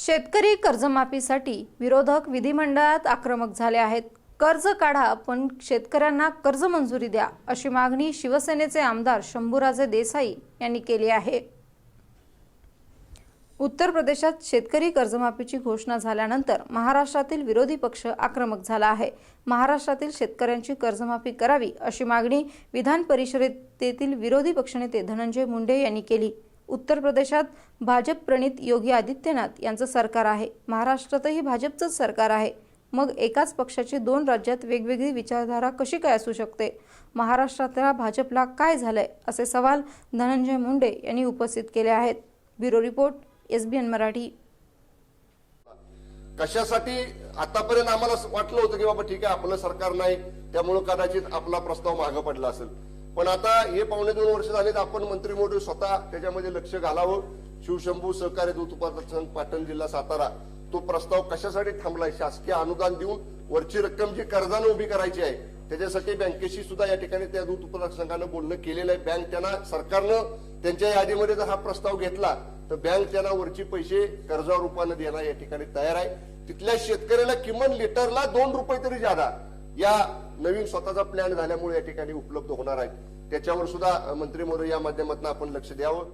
शेतकरी कर्जमाफीसाठी विरोधक विधिमंडळात आक्रमक झाले आहेत. कर्ज काढा पण शेतकऱ्यांना कर्ज मंजुरी द्या अशी मागणी शिवसेनेचे आमदार शंभूराजे देसाई यांनी केली आहे. उत्तर प्रदेशात शेतकरी कर्जमाफीची घोषणा झाल्यानंतर महाराष्ट्रातील विरोधी पक्ष आक्रमक झाला आहे. महाराष्ट्रातील शेतकऱ्यांची कर्जमाफी करावी अशी मागणी विधान परिषदेतील विरोधी पक्षनेते धनंजय मुंडे यांनी केली. उत्तर प्रदेशात भाजप प्रणित योगी आदित्यनाथ यांचं सरकार आहे. महाराष्ट्रातही भाजपचंच सरकार आहे. मग एकाच पक्षाची दोन राज्यात वेगवेगळी विचारधारा कशी काय असू शकते? महाराष्ट्रातल्या भाजपला काय झालंय? असे सवाल धनंजय मुंडे यांनी उपस्थित केले आहेत. Bureau report S B N Marathi. कशासाठी आतापर्यंत आम्हाला वाटलं होतं की बाबा ठीक आहे आपलं सरकार नाही त्यामुळे कदाचित आपला प्रस्ताव मागं पडला असेल. पण आता हे पावणे दोन वर्ष झालेत आपण मंत्री मोदी स्वतः त्याच्यामध्ये लक्ष घालावं. शिवशंभू सहकारी दूध उत्पादक संघ पाटण जिल्हा सातारा तो प्रस्ताव कशासाठी थांबलाय? शासकीय अनुदान देऊन वरची रक्कम जी कर्जानं उभी करायची आहे त्याच्यासाठी बँकेशी सुद्धा या ठिकाणी त्या दूध उत्पादक संघानं बोलणं केलेलं आहे. बँक त्यांना सरकारनं त्यांच्या यादीमध्ये जर हा प्रस्ताव घेतला तर बँक त्यांना वरची पैसे कर्जा रूपानं द्यायला या ठिकाणी तयार आहे. तिथल्या शेतकऱ्याला किमान लिटरला दोन रुपये तरी जादा. या नवीन स्वतःचा प्लॅन झाल्यामुळे या ठिकाणी उपलब्ध होणार आहे त्याच्यावर सुद्धा मंत्री महोदय या माध्यमातून आपण लक्ष द्यावं.